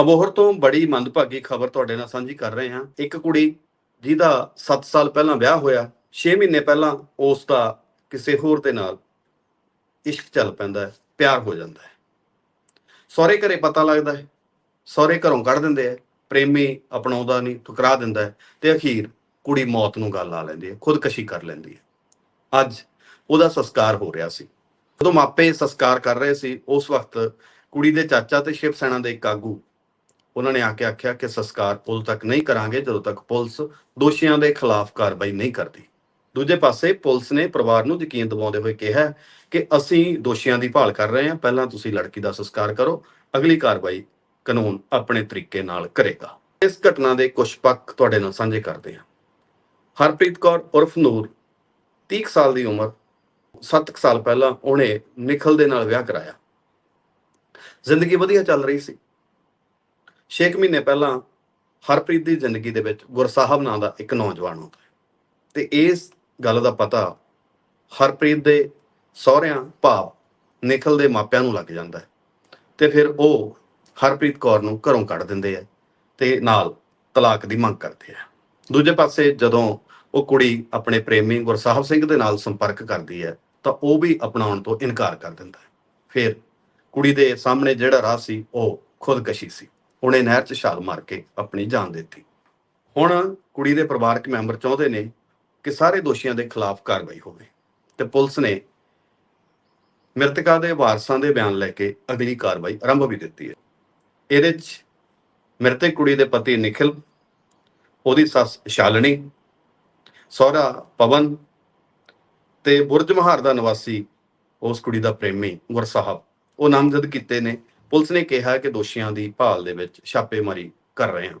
ਅਬੋਹਰ ਤੋਂ ਬੜੀ ਮੰਦਭਾਗੀ ਖਬਰ ਤੁਹਾਡੇ ਨਾਲ ਸਾਂਝੀ ਕਰ ਰਹੇ ਹਾਂ। ਇੱਕ ਕੁੜੀ ਜਿਹਦਾ 7 ਸਾਲ ਪਹਿਲਾਂ ਵਿਆਹ ਹੋਇਆ 6 ਮਹੀਨੇ ਪਹਿਲਾਂ ਉਸ ਦਾ ਕਿਸੇ ਹੋਰ ਦੇ ਨਾਲ ਇਸ਼ਕ ਚੱਲ ਪੈਂਦਾ ਹੈ, ਪਿਆਰ ਹੋ ਜਾਂਦਾ ਹੈ। ਸਹੁਰੇ ਘਰੇ ਪਤਾ ਲੱਗਦਾ ਹੈ, ਸਹੁਰੇ ਘਰੋਂ ਕੱਢ ਦਿੰਦੇ ਆ ਪ੍ਰੇਮੀ ਅਪਣਾਉਂਦਾ ਨਹੀਂ, ਠੁਕਰਾ ਦਿੰਦਾ ਹੈ ਤੇ ਅਖੀਰ ਕੁੜੀ ਮੌਤ ਨੂੰ ਗੱਲ ਆ ਲੈਂਦੀ ਹੈ, ਖੁਦਕਸ਼ੀ ਕਰ ਲੈਂਦੀ ਹੈ। ਅੱਜ ਉਹਦਾ ਸੰਸਕਾਰ ਹੋ ਰਿਹਾ ਸੀ। ਜਦੋਂ ਮਾਪੇ ਸੰਸਕਾਰ ਕਰ ਰਹੇ ਸੀ, ਉਸ ਵਕਤ ਕੁੜੀ ਦੇ ਚਾਚਾ ਤੇ ਸ਼ਿਵ ਸੈਨਾ ਦੇ ਇੱਕ ਆਗੂ ਉਹਨਾਂ ਨੇ ਆ ਕੇ ਆਖਿਆ ਕਿ ਸੰਸਕਾਰ ਪੁੱਲ ਤੱਕ ਨਹੀਂ ਕਰਾਂਗੇ ਜਦੋਂ ਤੱਕ ਪੁਲਿਸ ਦੋਸ਼ੀਆਂ ਦੇ ਖਿਲਾਫ ਕਾਰਵਾਈ ਨਹੀਂ ਕਰਦੀ। ਦੂਜੇ ਪਾਸੇ ਪੁਲਿਸ ਨੇ ਪਰਿਵਾਰ ਨੂੰ ਯਕੀਨ ਦਿਵਾਉਂਦੇ ਹੋਏ ਕਿਹਾ ਕਿ ਅਸੀਂ ਦੋਸ਼ੀਆਂ ਦੀ ਭਾਲ ਕਰ ਰਹੇ ਹਾਂ, ਪਹਿਲਾਂ ਤੁਸੀਂ ਲੜਕੀ ਦਾ ਸੰਸਕਾਰ ਕਰੋ, ਅਗਲੀ ਕਾਰਵਾਈ ਕਾਨੂੰਨ ਆਪਣੇ ਤਰੀਕੇ ਨਾਲ ਕਰੇਗਾ। ਇਸ ਘਟਨਾ ਦੇ ਕੁਝ ਪੱਖ ਤੁਹਾਡੇ ਨਾਲ ਸਾਂਝੇ ਕਰਦੇ ਹਾਂ। ਹਰਪ੍ਰੀਤ ਕੌਰ ਉਰਫ ਨੂਰ 30 ਕੁ ਸਾਲ ਦੀ ਉਮਰ 7 ਸਾਲ ਪਹਿਲਾਂ ਉਹਨੇ ਨਿਖਲ ਦੇ ਨਾਲ ਵਿਆਹ ਕਰਾਇਆ। ਜ਼ਿੰਦਗੀ ਵਧੀਆ ਚੱਲ ਰਹੀ ਸੀ। 6 ਮਹੀਨੇ ਪਹਿਲਾਂ ਹਰਪ੍ਰੀਤ ਦੀ ਜ਼ਿੰਦਗੀ ਦੇ ਵਿੱਚ ਗੁਰਸਾਹਿਬ ਨਾਂ ਦਾ ਇੱਕ ਨੌਜਵਾਨ ਆਉਂਦਾ ਹੈ। ਤੇ ਇਸ ਗੱਲ ਦਾ ਪਤਾ ਹਰਪ੍ਰੀਤ ਦੇ ਸਹੁਰਿਆਂ ਭਾਵ ਨਿਖਲ ਦੇ ਮਾਪਿਆਂ ਨੂੰ ਲੱਗ ਜਾਂਦਾ ਹੈ। ਤੇ ਫਿਰ ਉਹ ਹਰਪ੍ਰੀਤ ਕੌਰ ਨੂੰ ਘਰੋਂ ਕੱਢ ਦਿੰਦੇ ਆ ਤੇ ਨਾਲ ਤਲਾਕ ਦੀ ਮੰਗ ਕਰਦੇ ਆ। ਦੂਜੇ ਪਾਸੇ ਜਦੋਂ ਉਹ ਕੁੜੀ ਆਪਣੇ ਪ੍ਰੇਮੀ ਗੁਰਸਾਹਿਬ ਸਿੰਘ ਦੇ ਨਾਲ ਸੰਪਰਕ ਕਰਦੀ ਹੈ, ਤਾਂ ਉਹ ਵੀ ਅਪਣਾਉਣ ਤੋਂ ਇਨਕਾਰ ਕਰ ਦਿੰਦਾ ਹੈ। ਫਿਰ ਕੁੜੀ ਦੇ ਸਾਹਮਣੇ ਜਿਹੜਾ ਰਾਹ ਸੀ, ਉਹ ਖੁਦਕਸ਼ੀ ਸੀ। ਉਹਨੇ ਨਹਿਰ 'ਚ ਛਾਲ ਮਾਰ ਕੇ ਆਪਣੀ ਜਾਨ ਦਿੱਤੀ। ਹੁਣ ਕੁੜੀ ਦੇ ਪਰਿਵਾਰਕ ਮੈਂਬਰ ਚਾਹੁੰਦੇ ਨੇ ਕਿ ਸਾਰੇ ਦੋਸ਼ੀਆਂ ਦੇ ਖਿਲਾਫ ਕਾਰਵਾਈ ਹੋਵੇ ਤੇ ਪੁਲਿਸ ਨੇ ਮ੍ਰਿਤਕਾ ਦੇ ਵਾਰਸਾਂ ਦੇ ਬਿਆਨ ਲੈ ਕੇ ਅਗਲੀ ਕਾਰਵਾਈ ਆਰੰਭ ਵੀ ਦਿੱਤੀ ਹੈ। ਇਹਦੇ 'ਚ ਮ੍ਰਿਤਕ ਕੁੜੀ ਦੇ ਪਤੀ ਨਿਖਿਲ ਉਹਦੀ ਸੱਸ ਸ਼ਾਲਣੀ ਸਹੁਰਾ ਪਵਨ ਤੇ ਬੁਰਜ ਮਹਾਰ ਦਾ ਨਿਵਾਸੀ ਉਸ ਕੁੜੀ ਦਾ ਪ੍ਰੇਮੀ ਗੁਰਸਾਹਿਬ ਉਹ ਨਾਮਜ਼ਦ ਕੀਤੇ ਨੇ ਪੁਲਿਸ ਨੇ ਕਿਹਾ ਕਿ ਦੋਸ਼ੀਆਂ ਦੀ ਭਾਲ ਦੇ ਵਿੱਚ ਛਾਪੇਮਾਰੀ ਕਰ ਰਹੇ ਹਾਂ।